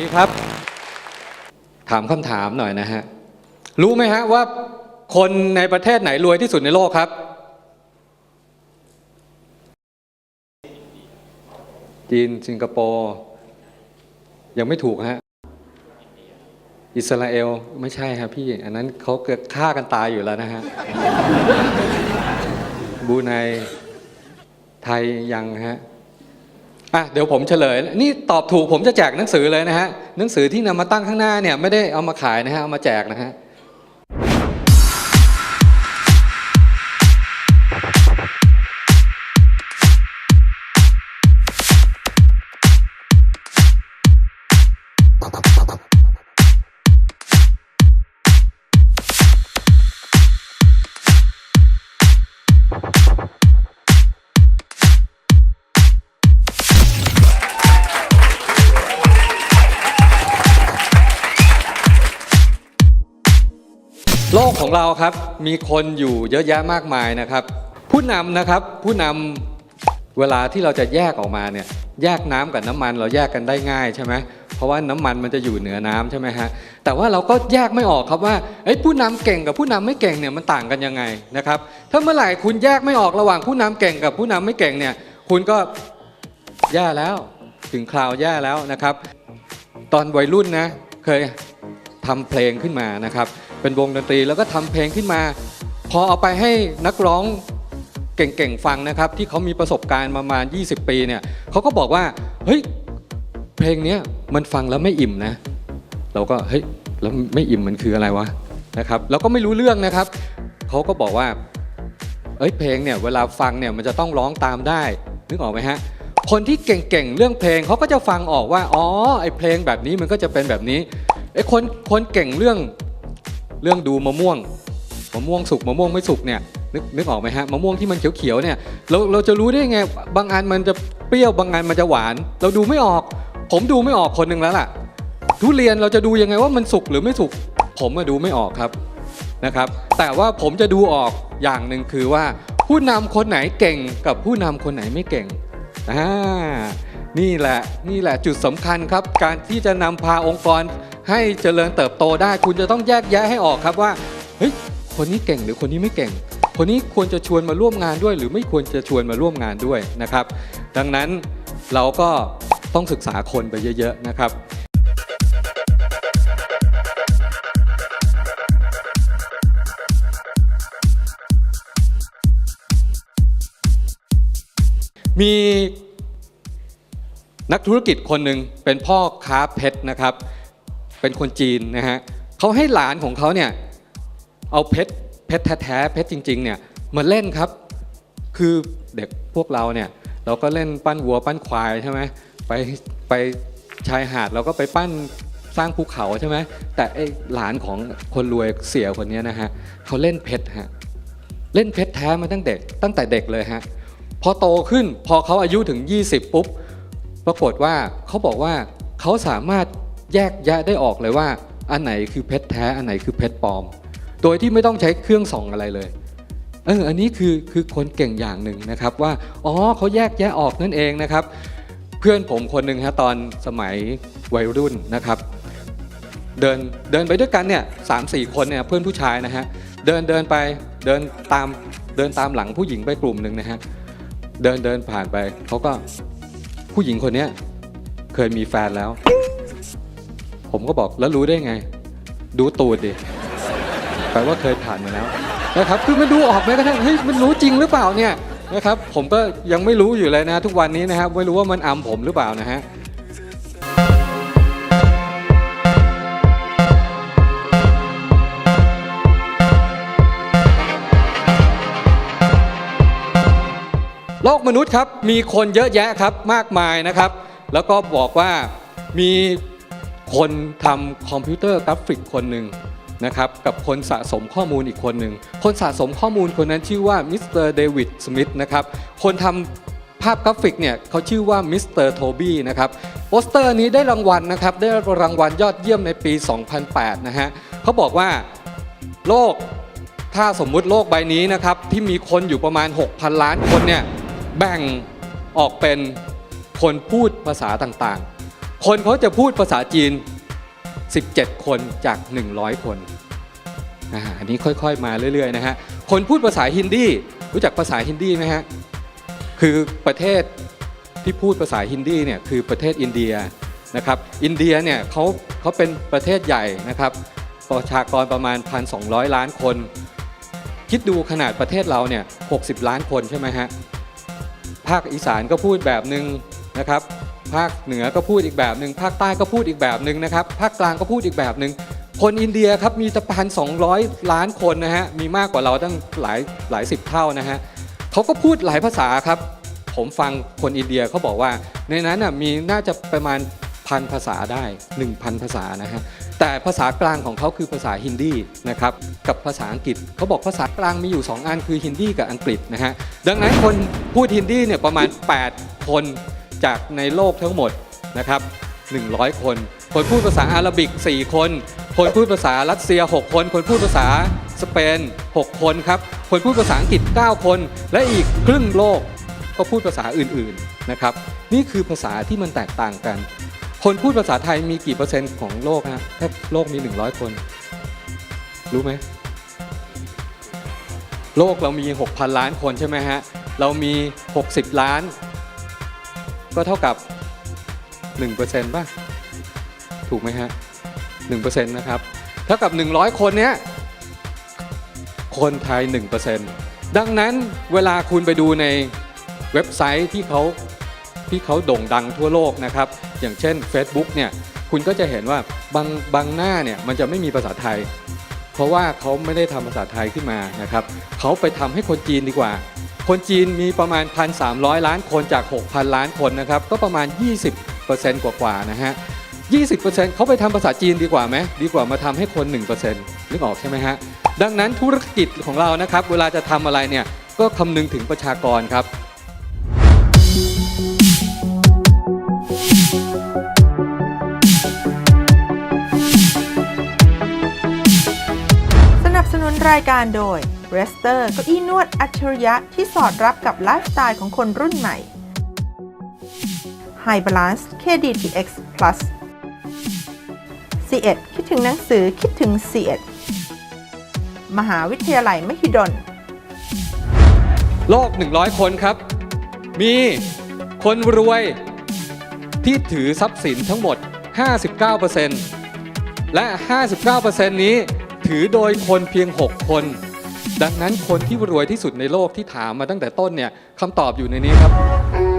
วัสดีครับ ถามคำถามหน่อยนะฮะ รู้ไหมฮะว่าคนในประเทศไหนรวยที่สุดในโลกครับ จีน สิงคโปร์ ยังไม่ถูกฮะ อิสราเอล ไม่ใช่ครับพี่ อันนั้นเขาเกิดฆ่ากันตายอยู่แล้วนะฮะ บูไน ไทยยังฮะ อะเดี๋ยวผมเฉลย นี่ตอบถูกผมจะแจกหนังสือเลยนะฮะหนังสือที่นำมาตั้งข้างหน้าเนี่ยไม่ได้เอามาขายนะฮะเอามาแจกนะฮะ ครับมีคนอยู่เยอะแยะมากมายนะครับ ผู้นำนะครับผู้นำเวลาที่เราจะแยกออกมาเนี่ยแยกน้ำกับน้ำมันเราแยกกันได้ง่ายใช่ไหมเพราะว่าน้ำมันมันจะอยู่เหนือน้ำใช่ไหมฮะแต่ว่าเราก็แยกไม่ออกครับว่าเอ้ผู้นำเก่งกับผู้นำไม่เก่งเนี่ยมันต่างกันยังไงนะครับถ้าเมื่อไหร่คุณแยกไม่ออกระหว่างผู้นำเก่งกับผู้นำไม่เก่งเนี่ยคุณก็แย่แล้วถึงคราวแย่แล้วนะครับ ตอนวัยรุ่นนะเคยทำเพลงขึ้นมานะครับ เป็นวงดนตรี แล้วก็ทำเพลงขึ้นมา พอเอาไปให้นักร้องเก่งๆฟังนะครับ ที่เขามีประสบการณ์ประมาณ 20 ปีเนี่ยเขาก็บอกว่าเฮ้ยเพลงนี้มันฟังแล้วไม่อิ่มนะ เราก็เฮ้ยแล้วไม่อิ่มมันคืออะไรวะนะครับเราก็ไม่รู้เรื่องนะครับเขาก็บอกว่าเอ้ยเพลงเนี่ยเวลาฟังเนี่ยมันจะต้องร้องตามได้นึกออกไหมฮะคนที่เก่งๆเรื่องเพลงเขาก็จะฟังออกว่าอ๋อไอเพลงแบบนี้มันก็จะเป็นแบบนี้ไอคนคนเก่งเรื่อง เรื่องดูมะม่วงมะม่วงสุกมะม่วงไม่สุกเนี่ยนึกนึกออกไหมฮะมะม่วงที่มันเขียวๆเนี่ยเราเราจะรู้ได้ไงบางอันมันจะเปรี้ยวบางอันมันจะหวาน เราดูไม่ออก ผมดูไม่ออกคนหนึ่งแล้วล่ะ ทุเรียนเราจะดูยังไงว่ามันสุกหรือไม่สุก ผมมาดูไม่ออกครับนะครับ แต่ว่าผมจะดูออกอย่างหนึ่งคือว่า ผู้นำคนไหนเก่งกับผู้นำคนไหนไม่เก่งอ่า นี่แหละนี่แหละจุดสำคัญครับ การที่จะนำพาองค์กรให้เจริญเติบโตได้ คุณจะต้องแยกแยะให้ออกครับว่าเฮ้ยคนนี้เก่งหรือคนนี้ไม่เก่ง คนนี้ควรจะชวนมาร่วมงานด้วย หรือไม่ควรจะชวนมาร่วมงานด้วยนะครับ ดังนั้นเราก็ต้องศึกษาคนไปเยอะๆนะครับมี นักธุรกิจคนหนึ่งเป็นพ่อค้าเพชรนะครับ เป็นคนจีนนะฮะเขาให้หลานของเขาเนี่ยเอาเพชรเพชรแท้ๆเพชรจริงๆเนี่ยมาเล่นครับ คือเด็กพวกเราเนี่ยเราก็เล่นปั้นวัวปั้นควายใช่ไหมไปไปชายหาดเราก็ไปปั้นสร้างภูเขาใช่ไหมแต่ไอหลานของคนรวยเสียคนนี้นะฮะเขาเล่นเพชรฮะเล่นเพชรแท้มาตั้งเด็กตั้งแต่เด็กเลยฮะพอโตขึ้นพอเขาอายุถึง 20 ปุ๊บ ปรากฏว่าเขาบอกว่าเขาสามารถแยกแยะได้ออกเลยว่า อันไหนคือเพชรแท้ อันไหนคือเพชรปลอม โดยที่ไม่ต้องใช้เครื่องส่องอะไรเลยเอออันนี้คือคือคนเก่งอย่างหนึ่งนะครับว่าอ๋อเขาแยกแยะออกนั่นเองนะครับ เพื่อนผมคนหนึ่งฮะตอนสมัยวัยรุ่นนะครับ เดินเดินไปด้วยกันเนี่ยสามสี่คนเนี่ยเพื่อนผู้ชายนะฮะเดินเดินไปเดินตามเดินตามหลังผู้หญิงไปกลุ่มหนึ่งนะฮะเดินเดินผ่านไปเขาก็ ผู้หญิงคนเนี้ยเคยมีแฟนแล้ว ผมก็บอกแล้วรู้ได้ไง ดูตูดดิแปลว่าเคยผ่านมาแล้วนะครับ คือมันดูออกไหมกระทั่งเฮ้ยมันรู้จริงหรือเปล่าเนี่ยนะครับ ผมก็ยังไม่รู้อยู่เลยนะ ทุกวันนี้นะครับไม่รู้ว่ามันอำผมหรือเปล่านะฮะ ลกมนุษย์ครับมีคนเยอะแยะครับมากมายนะครับ แล้วก็บอกว่ามีคนทำคอมพิวเตอร์กราฟิกคนหนึ่งนะครับกับคนสะสมข้อมูลอีกคนหนึ่งคนสะสมข้อมูลคนนั้นชื่อว่ามิสเตอร์เดวิดสมิธนะครับคนทำภาพกราฟิกเนี่ยเขาชื่อว่ามิสเตอร์โทบี้นะครับโปสเตอร์นี้ได้รางวัลนะครับได้รางวัลยอดเยี่ยมในปี 2008 นะฮะเขาบอกว่าโลกถ้าสมมุติโลกใบนี้นะครับที่มีคนอยู่ประมาณ 6,000 ล้านคนเนี่ย แบ่งออกเป็นคนพูดภาษาต่างๆ คนเขาจะพูดภาษาจีน 17 คนจาก 100 คนอันนี้ค่อยๆ มาเรื่อยๆนะฮะ คนพูดภาษาฮินดีรู้จักภาษาฮินดีไหมฮะ คือประเทศที่พูดภาษาฮินดีเนี่ยคือประเทศอินเดียนะครับ อินเดียเนี่ยเขาเขาเป็นประเทศใหญ่นะครับ ประชากรประมาณ 1,200 ล้านคน คิดดูขนาดประเทศเราเนี่ย 60 ล้านคนใช่ไหมฮะ ภาคอีสานก็พูดแบบหนึ่งนะครับภาคเหนือก็พูดอีกแบบหนึ่งภาคใต้ก็พูดอีกแบบหนึ่งนะครับภาคกลางก็พูดอีกแบบหนึ่งคนอินเดียครับมีตะพันสองล้านคนนะฮะมีมากกว่าเราตั้งหลายหลายสิบเท่านะฮะเขาก็พูดหลายภาษาครับ ผมฟังคนอินเดียเขาบอกว่า ในนั้นน่ะมีน่าจะประมาณพันภาษาได้ 1,000 ภาษานะฮะ แต่ภาษากลางของเขาคือภาษาฮินดีนะครับกับภาษาอังกฤษเขาบอกภาษากลางมีอยู่ 2 อันคือฮินดีกับอังกฤษนะฮะดังนั้นคนพูดฮินดีเนี่ยประมาณ 8 คนจากในโลกทั้งหมดนะครับ100 คน คนพูดภาษาอาหรับิก 4 คน คนพูดภาษารัสเซีย 6 คน คนพูดภาษาสเปน 6 คนครับ คนพูดภาษาอังกฤษ 9 คน และอีกครึ่งโลกก็พูดภาษาอื่นๆนะครับ นี่คือภาษาที่มันแตกต่างกัน คนพูดภาษาไทยมีกี่เปอร์เซ็นต์ของโลกฮะถ้าโลกมี 100 คน รู้ไหม โลกเรามี 6,000 ล้านคนใช่ไหมฮะ เรามี 60 ล้าน ก็เท่ากับ 1%ป่ะ ถูกไหมฮะ1%นะครับ เท่ากับ 100 คนเนี้ย คนไทย 1%ดังนั้นเวลาคุณไปดูในเว็บไซต์ที่เขาที่เขาโด่งดังทั่วโลกนะครับ อย่างเช่น Facebook เนี่ยคุณก็จะเห็นว่าบางบางหน้าเนี่ยมันจะไม่มีภาษาไทย เพราะว่าเขาไม่ได้ทำภาษาไทยขึ้นมานะครับเขาไปทำให้คนจีนดีกว่า คนจีนมีประมาณ 1,300 ล้านคนจาก 6,000 ล้านคนนะครับก็ประมาณ 20%กว่าๆนะฮะ20%เขาไปทำภาษาจีนดีกว่าไหมดีกว่ามาทำให้คน 1%นึกออกใช่ไหมฮะดังนั้นธุรกิจของเรานะครับเวลาจะทำอะไรเนี่ยก็คำนึงถึงประชากรครับ รายการโดย r e s t e r เก้าอี้นวดอัจฉริยะที่สอดรับกับไลฟ์สไตล์ของคนรุ่นใหม่ High Balance KDTX Plus C1 คิดถึงหนังสือคิดถึง C1 มหาวิทยาลัยมหิดล โลก 100 คนครับ มีคนรวยที่ถือทรัพย์สินทั้งหมด 59%และ 59%นี้ ถือโดยคนเพียง 6 คน ดังนั้นคนที่รวยที่สุดในโลกที่ถามมาตั้งแต่ต้นเนี่ยคำตอบอยู่ในนี้ครับ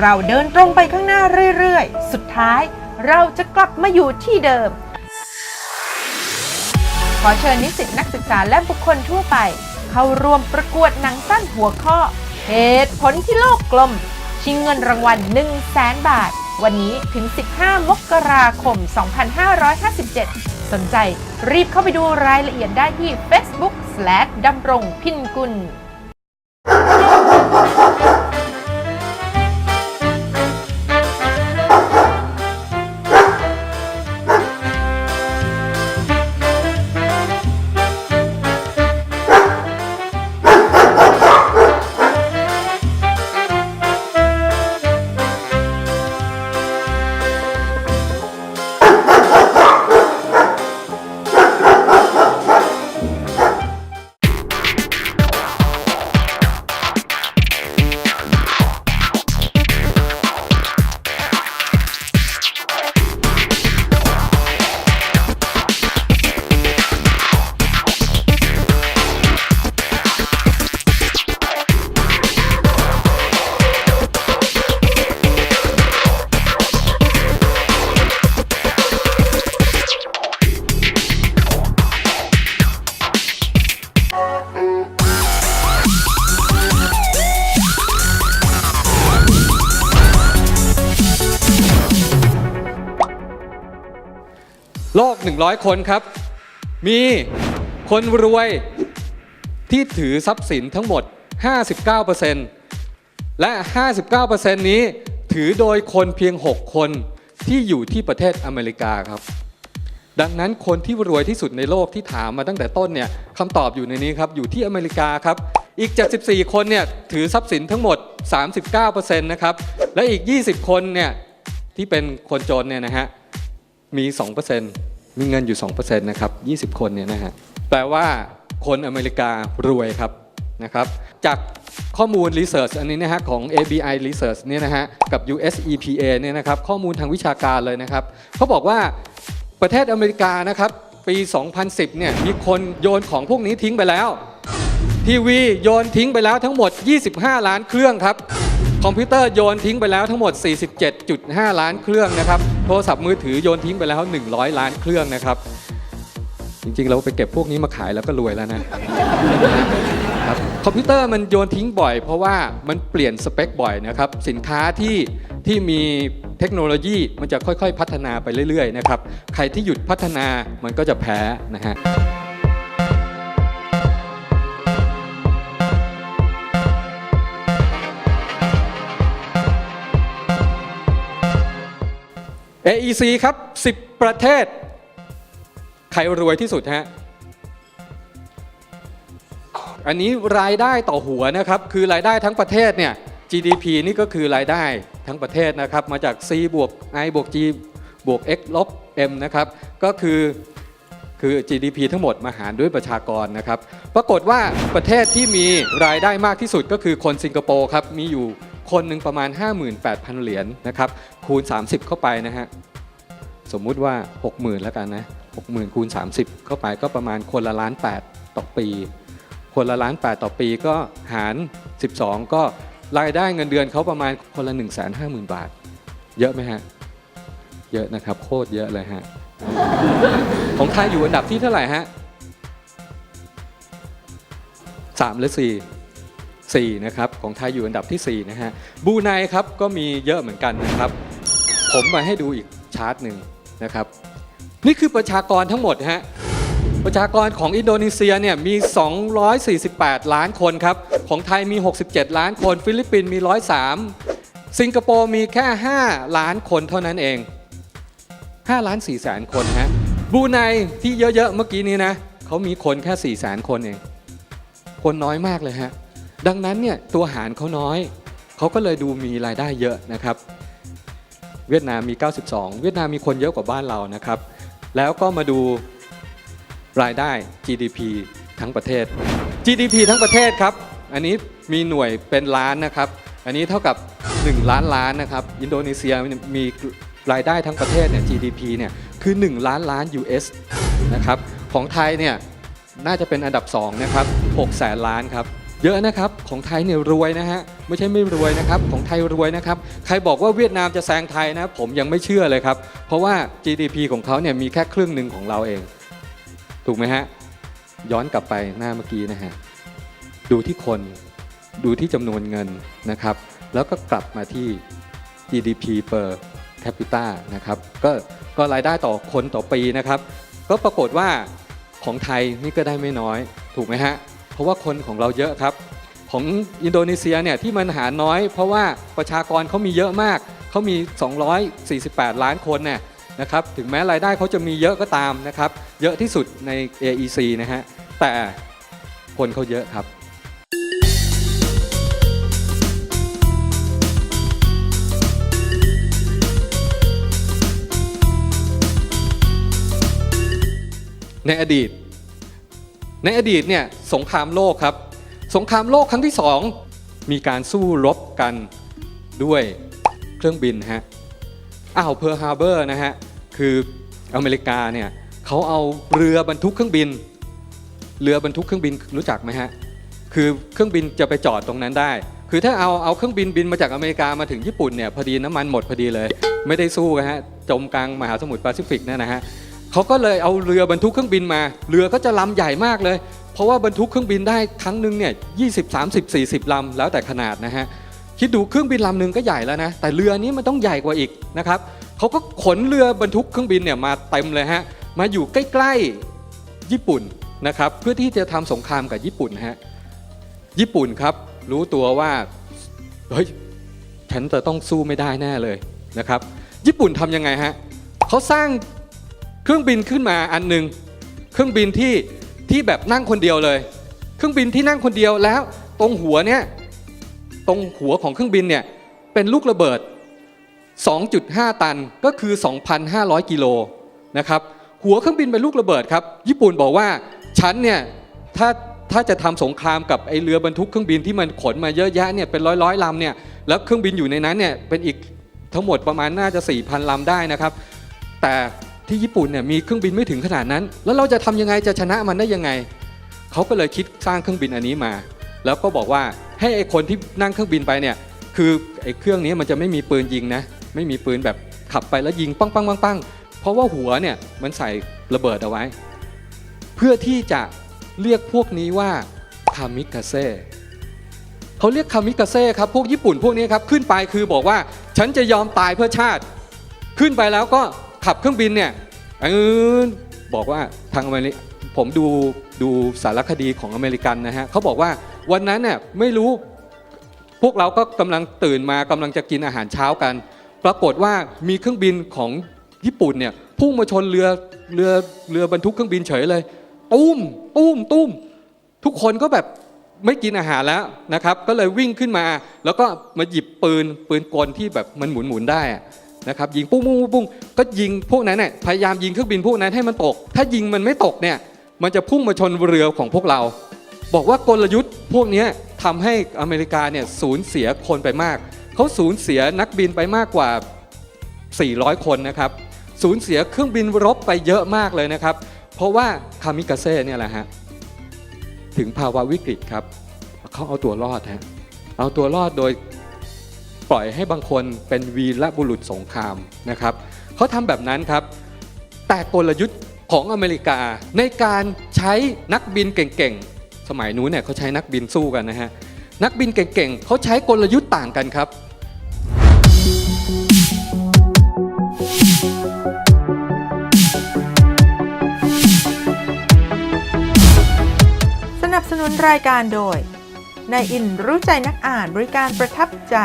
เราเดินตรงไปข้างหน้าเรื่อยๆ สุดท้ายเราจะกลับมาอยู่ที่เดิม ขอเชิญนิสิตนักศึกษาและบุคคลทั่วไป เข้าร่วมประกวดหนังสั้นหัวข้อ เหตุผลที่โลกกลม ชิงเงินรางวัล 1 0 0 0 0แสนบาท วันนี้ถึง 15 มกราคม 2557 สนใจรีบเข้าไปดูรายละเอียดได้ที่ Facebook ดำรงพินกุล โลก 100 คนครับ มีคนรวยที่ถือทรัพย์สินทั้งหมด 59%และ 59%นี้ถือโดยคนเพียง 6 คนที่อยู่ที่ประเทศอเมริกาครับ ดังนั้นคนที่รวยที่สุดในโลกที่ถามมาตั้งแต่ต้นเนี่ยคำตอบอยู่ในนี้ครับอยู่ที่อเมริกาครับ อีก 74 คนเนี่ยถือทรัพย์สินทั้งหมด 39%นะครับ และอีก 20 คนเนี่ยที่เป็นคนจนเนี่ยนะฮะ มี 2%มีเงินอยู่ 2%นะครับ 20 คนเนี่ยนะฮะแปลว่าคนอเมริการวยครับนะครับ จากข้อมูลรีเสิร์ชอันนี้นะฮะของ ABI Research เนี่ยนะฮะกับ US EPA เนี่ยนะครับข้อมูลทางวิชาการเลยนะครับเขาบอกว่าประเทศอเมริกานะครับปี 2010 เนี่ยมีคนโยนของพวกนี้ทิ้งไปแล้ว ทีวีโยนทิ้งไปแล้วทั้งหมด 25 ล้านเครื่องครับ คอมพิวเตอร์โยนทิ้งไปแล้วทั้งหมด 47.5 ล้านเครื่องนะครับ โทรศัพท์มือถือโยนทิ้งไปแล้ว 100 ล้านเครื่องนะครับ จริงๆ เราไปเก็บพวกนี้มาขายแล้วก็รวยแล้วนะครับคอมพิวเตอร์มันโยนทิ้งบ่อย เพราะว่ามันเปลี่ยนสเปคบ่อยนะครับ สินค้าที่ที่มีเทคโนโลยีมันจะค่อยๆ พัฒนาไปเรื่อยๆ นะครับ ใครที่หยุดพัฒนามันก็จะแพ้นะฮะ AEC ครับ 10 ประเทศ ใครรวยที่สุดฮะ อันนี้รายได้ต่อหัวนะครับ คือรายได้ทั้งประเทศเนี่ย GDP นี่ก็คือรายได้ทั้งประเทศนะครับ มาจาก C บวก I บวก G บวก X ลบ M นะครับ ก็คือคือ GDP ทั้งหมดมาหารด้วยประชากรนะครับ ปรากฏว่าประเทศที่มีรายได้มากที่สุดก็คือคนสิงคโปร์ครับ มีอยู่ คนหนึ่งประมาณ 58,000 เหรียญนะครับคูณ 30 เข้าไปนะฮะสมมุติว่า 60,000แล้วกันนะ60,000คูณ 30 เข้าไปก็ประมาณคนละล้าน8ต่อปี คนละล้าน8ต่อปีก็หาร 12 ก็รายได้เงินเดือนเขาประมาณคนละ 1 5 0 0 0 0 บาท เยอะไหมฮะ เยอะนะครับ โคตรเยอะเลยฮะ ของไทยอยู่อันดับที่เท่าไหร่ฮะสามหรือสี่ สี่นะครับของไทยอยู่อันดับที่สี่นะฮะบูไนครับก็มีเยอะเหมือนกันนะครับ ผมมาให้ดูอีกชาร์ตหนึ่งนะครับ นี่คือประชากรทั้งหมดฮะประชากรของอินโดนีเซียเนี่ยมี 248 ล้านคนครับ ของไทยมี 67 ล้านคน ฟิลิปปินส์มี 103 สิงคโปร์มีแค่ 5 ล้านคนเท่านั้นเอง 5 ล้าน4แสนคนฮะบูไนที่เยอะๆเมื่อกี้นี้นะเขามีคนแค่ 4 แสนคนเอง คนน้อยมากเลยฮะ ดังนั้นเนี่ยตัวหารเขาน้อย เขาก็เลยดูมีรายได้เยอะนะครับ เวียดนามมี 92 เวียดนามมีคนเยอะกว่าบ้านเรานะครับ แล้วก็มาดูรายได้ GDP ทั้งประเทศ GDP ทั้งประเทศครับ อันนี้มีหน่วยเป็นล้านนะครับ อันนี้เท่ากับ 1 ล้านล้านนะครับ อินโดนีเซียมีรายได้ทั้งประเทศเนี่ย GDP เนี่ยคือ 1 ล้านล้าน US นะครับ ของไทยเนี่ยน่าจะเป็นอันดับ 2 นะครับ6แสนล้านครับ เยอะนะครับของไทยเนี่ยรวยนะฮะไม่ใช่ไม่รวยนะครับของไทยรวยนะครับใครบอกว่าเวียดนามจะแซงไทยนะผมยังไม่เชื่อเลยครับ เพราะว่า GDP ของเขาเนี่ยมีแค่ครึ่งหนึ่งของเราเอง ถูกไหมฮะย้อนกลับไปหน้าเมื่อกี้นะฮะดูที่คนดูที่จำนวนเงินนะครับ แล้วก็กลับมาที่ GDP per แคปิตานะครับก็ก็รายได้ต่อคนต่อปีนะครับ ก็ปรากฏว่าของไทยนี่ก็ได้ไม่น้อยถูกไหมฮะ เพราะว่าคนของเราเยอะครับ ของอินโดนีเซียเนี่ยที่มันหารน้อย เพราะว่าประชากรเขามีเยอะมากเขามี 248 ล้านคนเนี่ยนะครับถึงแม้รายได้เขาจะมีเยอะก็ตามนะครับเยอะที่สุดใน AEC นะฮะแต่คนเขาเยอะครับในอดีต ในอดีตเนี่ยสงครามโลกครับ สงครามโลกครั้งที่สองมีการสู้รบกันด้วยเครื่องบินฮะอ่าวเพิร์ฮาร์เบอร์นะฮะคืออเมริกาเนี่ยเขาเอาเรือบรรทุกเครื่องบิน เรือบรรทุกเครื่องบินรู้จักไหมฮะคือเครื่องบินจะไปจอดตรงนั้นได้ คือถ้าเอาเอาเครื่องบินบินมาจากอเมริกามาถึงญี่ปุ่นเนี่ยพอดีน้ำมันหมดพอดีเลย ไม่ได้สู้กันฮะจมกลางมหาสมุทรแปซิฟิกเนี่ยนะฮะ เขาก็เลยเอาเรือบรรทุกเครื่องบินมา เรือก็จะลำใหญ่มากเลย เพราะว่าบรรทุกเครื่องบินได้ครั้งหนึ่งเนี่ย20 30 40ลำแล้วแต่ขนาดนะฮะคิดดูเครื่องบินลำหนึ่งก็ใหญ่แล้วนะแต่เรือนี้มันต้องใหญ่กว่าอีกนะครับเขาก็ขนเรือบรรทุกเครื่องบินเนี่ยมาเต็มเลยฮะมาอยู่ใกล้ๆญี่ปุ่นนะครับเพื่อที่จะทำสงครามกับญี่ปุ่นฮะญี่ปุ่นครับรู้ตัวว่าเฮ้ยฉันจะต้องสู้ไม่ได้แน่เลยนะครับ ญี่ปุ่นทำยังไงฮะเขาสร้าง เครื่องบินขึ้นมาอันหนึ่งเครื่องบินที่ที่แบบนั่งคนเดียวเลย เครื่องบินที่นั่งคนเดียวแล้ว ตรงหัวเนี่ยตรงหัวของเครื่องบินเนี่ยเป็นลูกระเบิด 2.5 ตันก็คือ 2,500 กิโลนะครับหัวเครื่องบินเป็นลูกระเบิดครับ ญี่ปุ่นบอกว่าฉันเนี่ยถ้าถ้าจะทำสงครามกับไอเรือบรรทุกเครื่องบินที่มันขนมาเยอะแยะเนี่ยเป็นร้อยร้อยลำเนี่ยแล้วเครื่องบินอยู่ในนั้นเนี่ยเป็นอีกทั้งหมดประมาณน่าจะ4,000ลำได้นะครับ แต่ ที่ญี่ปุ่นเนี่ยมีเครื่องบินไม่ถึงขนาดนั้น แล้วเราจะทำยังไงจะชนะมันได้ยังไงเขาก็เลยคิดสร้างเครื่องบินอันนี้มา แล้วก็บอกว่าให้ไอ้คนที่นั่งเครื่องบินไปเนี่ยคือไอ้เครื่องนี้มันจะไม่มีปืนยิงนะ ไม่มีปืนแบบขับไปแล้วยิงปังปังปังปังเพราะว่าหัวเนี่ยมันใส่ระเบิดเอาไว้ เพื่อที่จะเรียกพวกนี้ว่าคามิกาเซ่เขาเรียกคามิกาเซ่ครับพวกญี่ปุ่นพวกนี้ครับขึ้นไปคือบอกว่าฉันจะยอมตายเพื่อชาติ ขึ้นไปแล้วก็ ขับเครื่องบินเนี่ยเออบอกว่าทางอเมริผมดูดูสารคดีของอเมริกันนะฮะเขาบอกว่าวันนั้นเนี่ยไม่รู้พวกเราก็กำลังตื่นมากำลังจะกินอาหารเช้ากัน ปรากฏว่ามีเครื่องบินของญี่ปุ่นเนี่ยพุ่งมาชนเรือเรือเรือบรรทุกเครื่องบินเฉยเลยตุ้มตุ้มตุ้มทุกคนก็แบบไม่กินอาหารแล้วนะครับ ก็เลยวิ่งขึ้นมา แล้วก็มาหยิบปืนปืนกลที่แบบมันหมุนหมุนได้ นะครับยิงปุ้งปุ้งปุ้งก็ยิงพวกนั้นเนี่ยพยายามยิงเครื่องบินพวกนั้นให้มันตก ถ้ายิงมันไม่ตกเนี่ยมันจะพุ่งมาชนเรือของพวกเรา บอกว่ากลยุทธ์พวกนี้ทำให้อเมริกาเนี่ยสูญเสียคนไปมาก เขาสูญเสียนักบินไปมากกว่า 400 คนนะครับสูญเสียเครื่องบินรบไปเยอะมากเลยนะครับ เพราะว่าคามิกาเซ่เนี่ยแหละฮะถึงภาวะวิกฤตครับเขาเอาตัวรอดฮะเอาตัวรอดโดย ปล่อยให้บางคนเป็นวีรบุรุษสงครามนะครับเขาทำแบบนั้นครับ แต่กลยุทธ์ของอเมริกาในการใช้นักบินเก่งๆ สมัยนู้นเนี่ยเขาใช้นักบินสู้กันนะฮะ นักบินเก่งๆเขาใช้กลยุทธ์ต่างกันครับสนับสนุนรายการโดยนายอินรู้ใจนักอ่านบริการประทับใจ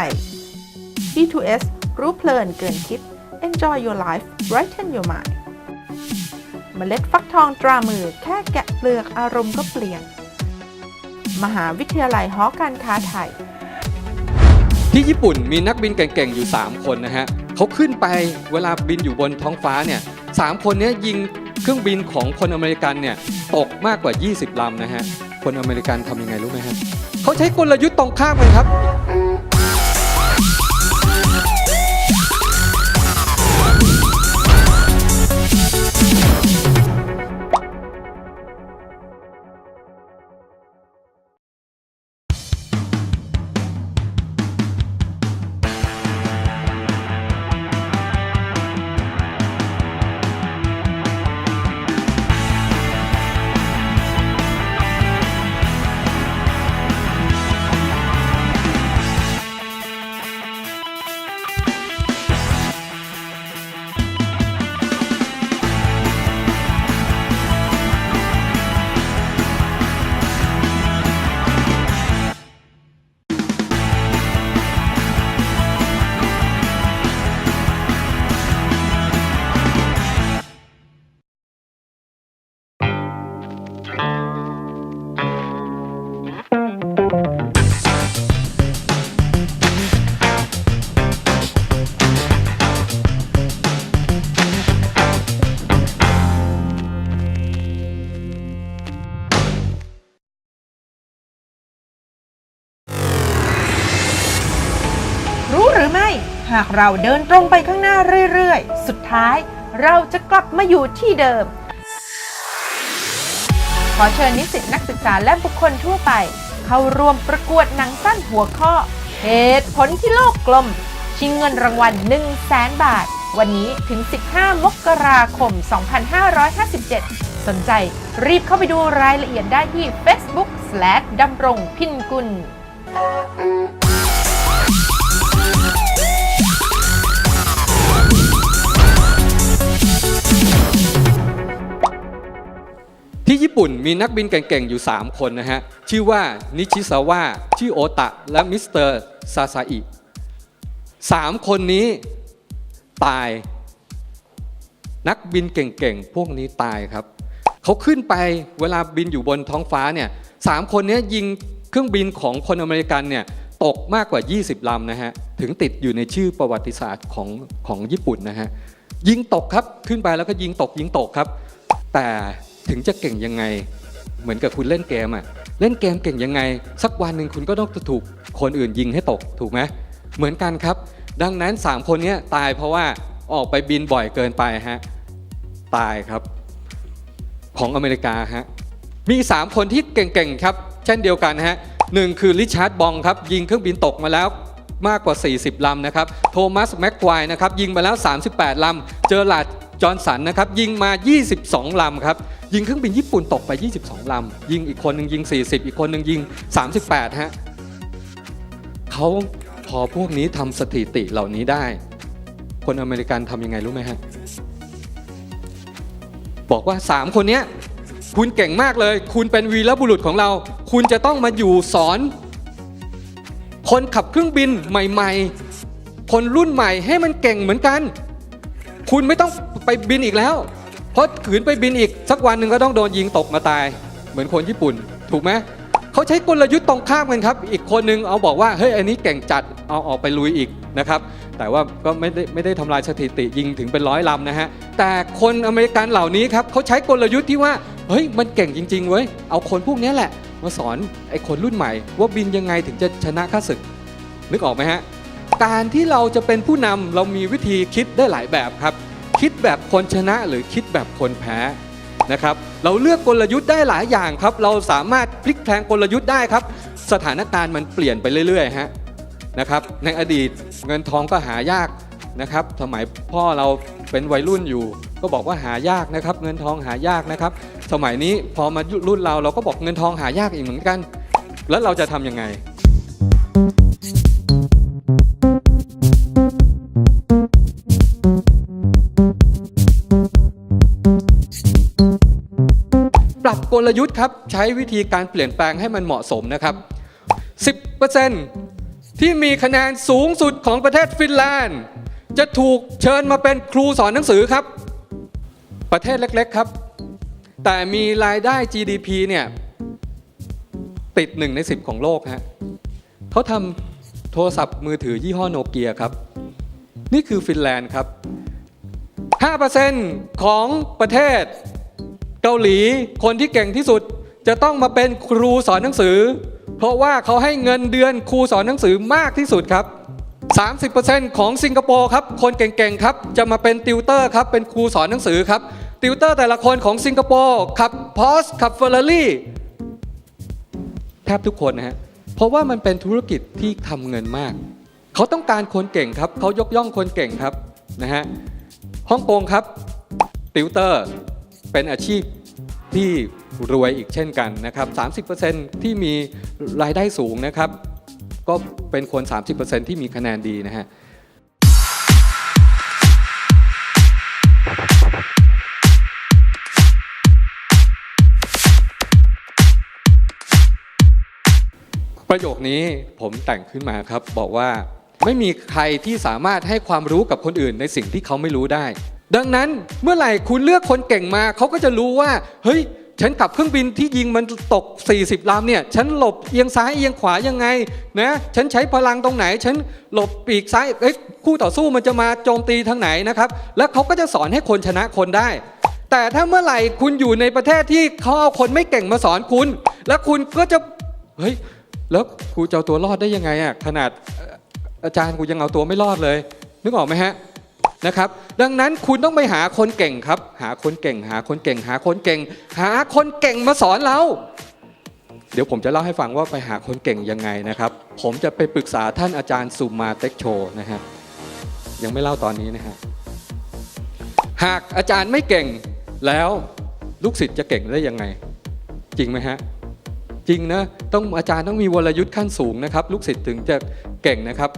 E2S รู้เพลินเกินคิด Enjoy your life brighten your mind เมล็ดฟักทองตรามือแค่แกะเปลือกอารมณ์ก็เปลี่ยน มหาวิทยาลัยหอการค้าไทย ที่ญี่ปุ่นมีนักบินเก่งๆอยู่ 3 คนนะฮะเขาขึ้นไปเวลาบินอยู่บนท้องฟ้าเนี่ยสามคนนี้ยิงเครื่องบินของคนอเมริกันเนี่ยตกมากกว่า 20ลำนะฮะ คนอเมริกันทำยังไงรู้ไหมฮะเขาใช้กลยุทธ์ตรงข้ามกันครับ หากเราเดินตรงไปข้างหน้าเรื่อยๆ สุดท้ายเราจะกลับมาอยู่ที่เดิม ขอเชิญนิสิตนักศึกษาและบุคคลทั่วไป เข้าร่วมประกวดหนังสั้นหัวข้อ เหตุผลที่โลกกลม ชิงเงินรางวัล 1 0 0 0 0แสนบาท วันนี้ถึง 15 มกราคม 2557 สนใจรีบเข้าไปดูรายละเอียดได้ที่ Facebook ดำรงพินกุลที่ ญี่ปุ่นมีนักบินเก่งๆ อยู่ 3 คนนะฮะ ชื่อว่านิชิซาวะชื่อโอตะ และมิสเตอร์ซาซาอิสามคนนี้ตาย นักบินเก่งๆ พวกนี้ตายครับ เขาขึ้นไปเวลาบินอยู่บนท้องฟ้าเนี่ยสามคนนี้ยยิงเครื่องบินของคนอเมริกันเนี่ยตกมากกว่า 20 ลำนะฮะ ถึงติดอยู่ในชื่อประวัติศาสตร์ของของญี่ปุ่นนะฮะ ยิงตกครับ ขึ้นไปแล้วก็ยิงตกยิงตกครับ แต่ ถึงจะเก่งยังไง เหมือนกับคุณเล่นเกมอะเล่นเกมเก่งยังไง สักวันหนึ่งคุณก็ต้องถูกคนอื่นยิงให้ตกถูกไหมเหมือนกันครับ ดังนั้น 3 คนนี้ตายเพราะว่าออกไปบินบ่อยเกินไปฮะตายครับ ของอเมริกาฮะมี 3 คนที่เก่งๆครับ เช่นเดียวกันฮะหนึ่งคือริชาร์ดบองครับ ยิงเครื่องบินตกมาแล้วมากกว่า 40 ลำนะครับ โทมัสแม็กควายนะครับ ยิงมาแล้ว 38 ลำ เจอร์ลาดจอห์นสันนะครับ ยิงมา 22 ลำครับ ยิงเครื่องบินญี่ปุ่นตกไป 22 ลำ ยิงอีกคนหนึ่งยิง 40 อีกคนหนึ่งยิง 38 ฮะเขาพอพวกนี้ทำสถิติเหล่านี้ได้ คนอเมริกันทำยังไงรู้ไหมฮะ บอกว่า 3 คนเนี้ยคุณเก่งมากเลย คุณเป็นวีรบุรุษของเรา คุณจะต้องมาอยู่สอน คนขับเครื่องบินใหม่ ๆ คนรุ่นใหม่ให้มันเก่งเหมือนกัน คุณไม่ต้องไปบินอีกแล้ว เพราะขืนไปบินอีกสักวันหนึ่งก็ต้องโดนยิงตกมาตาย เหมือนคนญี่ปุ่น ถูกไหมเขาใช้กลยุทธ์ตรงข้ามกันครับ อีกคนนึงเอาบอกว่าเฮ้ยอันนี้เก่งจัดเอาออกไปลุยอีกนะครับ แต่ว่าก็ไม่ได้ไม่ได้ทำลายสถิติยิงถึงเป็นร้อยลำนะฮะ แต่คนอเมริกันเหล่านี้ครับเขาใช้กลยุทธ์ที่ว่าเฮ้ยมันเก่งจริง ๆเว้ยเอาคนพวกนี้แหละ มาสอนไอ้คนรุ่นใหม่ ว่าบินยังไงถึงจะชนะข้าศึก นึกออกไหมฮะการที่เราจะเป็นผู้นำเรามีวิธีคิดได้หลายแบบครับ คิดแบบคนชนะหรือคิดแบบคนแพ้นะครับเราเลือกกลยุทธ์ได้หลายอย่างครับ เราสามารถพลิกแพลงกลยุทธ์ได้ครับ สถานการณ์มันเปลี่ยนไปเรื่อยๆฮะนะครับในอดีตเงินทองก็หายากนะครับสมัยพ่อเราเป็นวัยรุ่นอยู่ ก็บอกว่าหายากนะครับ เงินทองหายากนะครับ สมัยนี้พอมารุ่นเราเราก็บอกเงินทองหายากอีกเหมือนกัน แล้วเราจะทำยังไง กลยุทธ์ครับใช้วิธีการเปลี่ยนแปลงให้มันเหมาะสมนะครับ10%ที่มีคะแนนสูงสุดของประเทศฟินแลนด์ จะถูกเชิญมาเป็นครูสอนหนังสือครับ ประเทศเล็กๆครับ แต่มีรายได้ GDP เนี่ยติด1ใน 10 ของโลกฮะเขาทำโทรศัพท์มือถือยี่ห้อโนเกียครับ นี่คือฟินแลนด์ครับ 5%ของประเทศ เกาหลีคนที่เก่งที่สุดจะต้องมาเป็นครูสอนหนังสือ เพราะว่าเขาให้เงินเดือนครูสอนหนังสือมากที่สุดครับ 30%ของสิงคโปร์ครับคนเก่งๆครับจะมาเป็นติวเตอร์ครับเป็นครูสอนหนังสือครับติวเตอร์แต่ละคนของสิงคโปร์ขับพอสขับเฟอร์รารี่แทบทุกคนนะฮะเพราะว่ามันเป็นธุรกิจที่ทำเงินมาก เขาต้องการคนเก่งครับเขายกย่องคนเก่งครับนะฮะฮ่องกงครับติวเตอร์ เป็นอาชีพที่รวยอีกเช่นกันนะครับ30%ที่มีรายได้สูงนะครับ ก็เป็นคน 30%ที่มีคะแนนดีนะฮะประโยคนี้ผมแต่งขึ้นมาครับบอกว่าไม่มีใครที่สามารถให้ความรู้กับคนอื่นในสิ่งที่เขาไม่รู้ได้ ดังนั้นเมื่อไหร่คุณเลือกคนเก่งมาเขาก็จะรู้ว่า เฮ้ย ฉันขับเครื่องบินที่ยิงมันตก 40ลำเนี่ย ฉันหลบเอียงซ้ายเอียงขวายังไงนะฉันใช้พลังตรงไหน ฉันหลบปีกซ้ายเอ้ยคู่ต่อสู้มันจะมาโจมตีทางไหนนะครับ แล้วเขาก็จะสอนให้คนชนะคนได้ แต่ถ้าเมื่อไหร่คุณอยู่ในประเทศที่เขาเอาคนไม่เก่งมาสอนคุณ แล้วคุณก็จะเฮ้ยแล้วครูจะเอาตัวรอดได้ยังไงอะขนาดอาจารย์กูยังเอาตัวไม่รอดเลย นึกออกไหมฮะ นะครับ ดังนั้นคุณต้องไปหาคนเก่งครับ หาคนเก่ง หาคนเก่ง หาคนเก่ง หาคนเก่งมาสอนเรา เดี๋ยวผมจะเล่าให้ฟังว่าไปหาคนเก่งยังไงนะครับ ผมจะไปปรึกษาท่านอาจารย์สุมาเต็กโชนะฮะยังไม่เล่าตอนนี้นะฮะหากอาจารย์ไม่เก่งแล้วลูกศิษย์จะเก่งได้ยังไง จริงไหมฮะจริงนะต้องอาจารย์ต้องมีวรยุทธ์ขั้นสูงนะครับ ลูกศิษย์ถึงจะเก่งนะครับ